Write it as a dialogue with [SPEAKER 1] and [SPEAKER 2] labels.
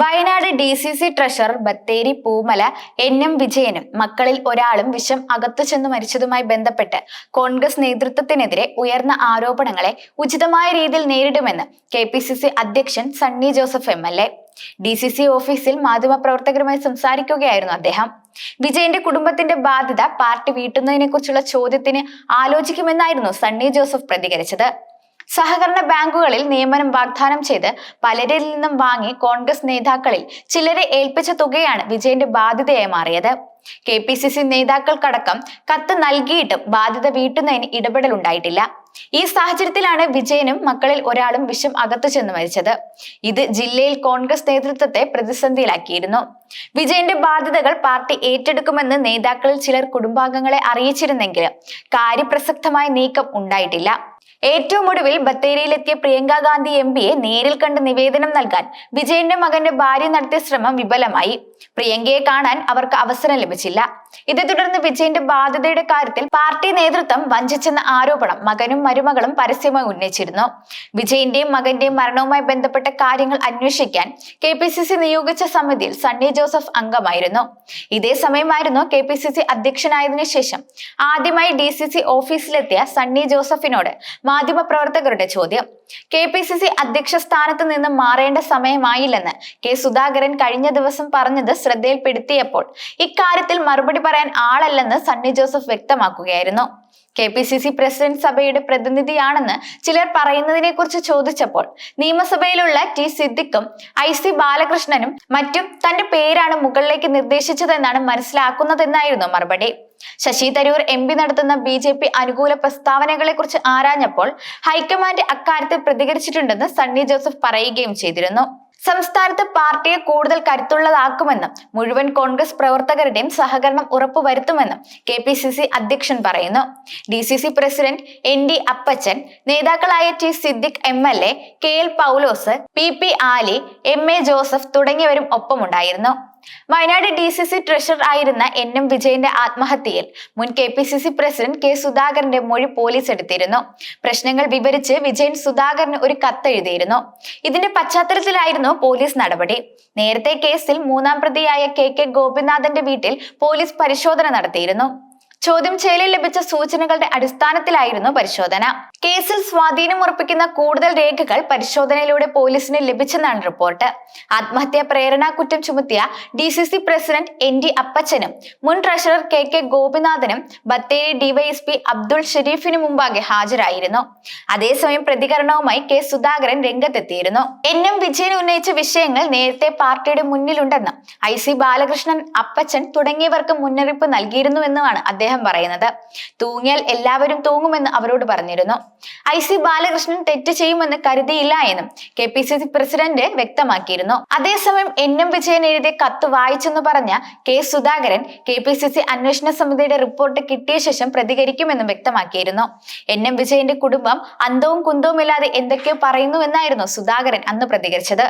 [SPEAKER 1] Wayanad D C C treasurer Bathery Poomala N M വിജയനും മക്കളിൽ ഒരാളും വിഷം അകത്തു ചെന്ന് മരിച്ചതുമായി ബന്ധപ്പെട്ട് കോൺഗ്രസ് നേതൃത്വത്തിനെതിരെ ഉയർന്ന ആരോപണങ്ങളെ ഉചിതമായ രീതിയിൽ നേരിടുമെന്ന് കെ പി സി സി അധ്യക്ഷൻ Sunny Joseph M L A. D C C ഓഫീസിൽ മാധ്യമപ്രവർത്തകരുമായി സംസാരിക്കുകയായിരുന്നു അദ്ദേഹം. വിജയന്റെ കുടുംബത്തിന്റെ ബാധ്യത പാർട്ടി വീട്ടുന്നതിനെ കുറിച്ചുള്ള ചോദ്യത്തിന് ആലോചിക്കുമെന്നായിരുന്നു സണ്ണി ജോസഫ് പ്രതികരിച്ചത്. സഹകരണ ബാങ്കുകളിൽ നിയമനം വാഗ്ദാനം ചെയ്ത് പലരിൽ നിന്നും വാങ്ങി കോൺഗ്രസ് നേതാക്കളിൽ ചിലരെ ഏൽപ്പിച്ച തുകയാണ് വിജയന്റെ ബാധ്യതയായി മാറിയത്. കെ പി സി സി നേതാക്കൾക്കടക്കം കത്ത് നൽകിയിട്ടും ബാധ്യത വീട്ടുന്നതിന് ഇടപെടൽ ഉണ്ടായിട്ടില്ല. ഈ സാഹചര്യത്തിലാണ് വിജയനും മക്കളിൽ ഒരാളും വിഷം അകത്തു ചെന്ന് മരിച്ചത്. ഇത് ജില്ലയിൽ കോൺഗ്രസ് നേതൃത്വത്തെ പ്രതിസന്ധിയിലാക്കിയിരുന്നു. വിജയന്റെ ബാധ്യതകൾ പാർട്ടി ഏറ്റെടുക്കുമെന്ന് നേതാക്കളിൽ ചിലർ കുടുംബാംഗങ്ങളെ അറിയിച്ചിരുന്നെങ്കിലും കാര്യപ്രസക്തമായ നീക്കം ഉണ്ടായിട്ടില്ല. ഏറ്റവും ഒടുവിൽ ബത്തേരിയിലെത്തിയ പ്രിയങ്ക ഗാന്ധി എം പിയെ നേരിൽ കണ്ട് നിവേദനം നൽകാൻ വിജയന്റെ മകന്റെ ഭാര്യ നടത്തിയ ശ്രമം വിഫലമായി. പ്രിയങ്കയെ കാണാൻ അവർക്ക് അവസരം ലഭിച്ചില്ല. ഇതേ തുടർന്ന് വിജയന്റെ ബാധ്യതയുടെ കാര്യത്തിൽ പാർട്ടി നേതൃത്വം വഞ്ചിച്ചെന്ന ആരോപണം മകനും മരുമകളും പരസ്യമായി ഉന്നയിച്ചിരുന്നു. വിജയന്റെയും മകന്റെയും മരണവുമായി ബന്ധപ്പെട്ട കാര്യങ്ങൾ അന്വേഷിക്കാൻ കെ പി സി സി നിയോഗിച്ച സമിതിയിൽ സണ്ണി ജോസഫ് അംഗമായിരുന്നു. ഇതേ സമയമായിരുന്നു കെ പി സി സി അധ്യക്ഷനായതിനു ശേഷം ആദ്യമായി ഡി സി സി ഓഫീസിലെത്തിയ സണ്ണി ജോസഫിനോട് മാധ്യമപ്രവർത്തകരുടെ ചോദ്യം. കെ പി സി സി അധ്യക്ഷ സ്ഥാനത്ത് നിന്ന് മാറേണ്ട സമയമായില്ലെന്ന് കെ സുധാകരൻ കഴിഞ്ഞ ദിവസം പറഞ്ഞത് ശ്രദ്ധയിൽപ്പെടുത്തിയപ്പോൾ ഇക്കാര്യത്തിൽ മറുപടി പറയാൻ ആളല്ലെന്ന് Sunny Joseph വ്യക്തമാക്കുകയായിരുന്നു. K P C C president സഭയുടെ പ്രതിനിധിയാണെന്ന് ചിലർ പറയുന്നതിനെ കുറിച്ച് ചോദിച്ചപ്പോൾ നിയമസഭയിലുള്ള ടി സിദ്ദിഖും ഐ സി ബാലകൃഷ്ണനും മറ്റും തന്റെ പേരാണ് മുകളിലേക്ക് നിർദ്ദേശിച്ചതെന്നാണ് മനസ്സിലാക്കുന്നതെന്നായിരുന്നു മറുപടി. ശശി തരൂർ എം പി നടത്തുന്ന ബി ജെ പി അനുകൂല പ്രസ്താവനകളെ കുറിച്ച് ആരാഞ്ഞപ്പോൾ ഹൈക്കമാൻഡ് അക്കാര്യത്തിൽ പ്രതികരിച്ചിട്ടുണ്ടെന്ന് സണ്ണി ജോസഫ് പറയുകയും ചെയ്തിരുന്നു. സംസ്ഥാനത്ത് പാർട്ടിയെ കൂടുതൽ കരുത്തുള്ളതാക്കുമെന്നും മുഴുവൻ കോൺഗ്രസ് പ്രവർത്തകരുടെയും സഹകരണം ഉറപ്പുവരുത്തുമെന്നും കെ പി സി സി അധ്യക്ഷൻ പറയുന്നു. D C C president N D Appachan നേതാക്കളായ T Siddique M L A K L Paulose P P Ali M A Joseph തുടങ്ങിയവരും ഒപ്പമുണ്ടായിരുന്നു. Wayanad D C C treasurer ആയിരുന്ന എൻ എം വിജയന്റെ ആത്മഹത്യയിൽ മുൻ K P C C president K സുധാകരന്റെ മൊഴി police എടുത്തിരുന്നു. പ്രശ്നങ്ങൾ വിവരിച്ച് വിജയൻ സുധാകരന് ഒരു കത്തെഴുതിയിരുന്നു. ഇതിന്റെ പശ്ചാത്തലത്തിലായിരുന്നു പോലീസ് നടപടി. നേരത്തെ കേസിൽ മൂന്നാം പ്രതിയായ കെ കെ ഗോപിനാഥന്റെ വീട്ടിൽ പോലീസ് പരിശോധന നടത്തിയിരുന്നു. ചോദ്യം ചെയ്യലിൽ ലഭിച്ച സൂചനകളുടെ അടിസ്ഥാനത്തിലായിരുന്നു പരിശോധന. കേസിൽ സ്വാധീനം ഉറപ്പിക്കുന്ന കൂടുതൽ രേഖകൾ പരിശോധനയിലൂടെ പോലീസിന് ലഭിച്ചെന്നാണ് റിപ്പോർട്ട്. ആത്മഹത്യാ പ്രേരണാ കുറ്റം ചുമത്തിയ D C C president N D അപ്പച്ചനും മുൻ ട്രഷറർ കെ കെ ഗോപിനാഥനും ബത്തേരി ഡിവൈഎസ്പി അബ്ദുൾ ഷെരീഫിനു മുമ്പാകെ ഹാജരായിരുന്നു. അതേസമയം പ്രതികരണവുമായി കെ സുധാകരൻ രംഗത്തെത്തിയിരുന്നു. എൻ എം വിജയൻ ഉന്നയിച്ച വിഷയങ്ങൾ നേരത്തെ പാർട്ടിയുടെ മുന്നിലുണ്ടെന്നും ഐ സി ബാലകൃഷ്ണൻ അപ്പച്ചൻ തുടങ്ങിയവർക്ക് മുന്നറിയിപ്പ് നൽകിയിരുന്നുവെന്നുമാണ് അദ്ദേഹം പറയുന്നത്. തൂങ്ങിയാൽ എല്ലാവരും തൂങ്ങുമെന്ന് അവരോട് പറഞ്ഞിരുന്നു. ഐ സി ബാലകൃഷ്ണൻ തെറ്റ് ചെയ്യുമെന്ന് കരുതിയില്ല എന്നും K P C C president വ്യക്തമാക്കിയിരുന്നു. അതേസമയം എൻ എം വിജയൻ എഴുതിയ കത്ത് വായിച്ചെന്ന് പറഞ്ഞ കെ സുധാകരൻ കെ പി സി സി അന്വേഷണ സമിതിയുടെ റിപ്പോർട്ട് കിട്ടിയ ശേഷം പ്രതികരിക്കുമെന്നും വ്യക്തമാക്കിയിരുന്നു. എൻ എം വിജയന്റെ കുടുംബം അന്തവും കുന്തവുമില്ലാതെ എന്തൊക്കെയോ പറയുന്നുവെന്നായിരുന്നു സുധാകരൻ അന്ന് പ്രതികരിച്ചത്.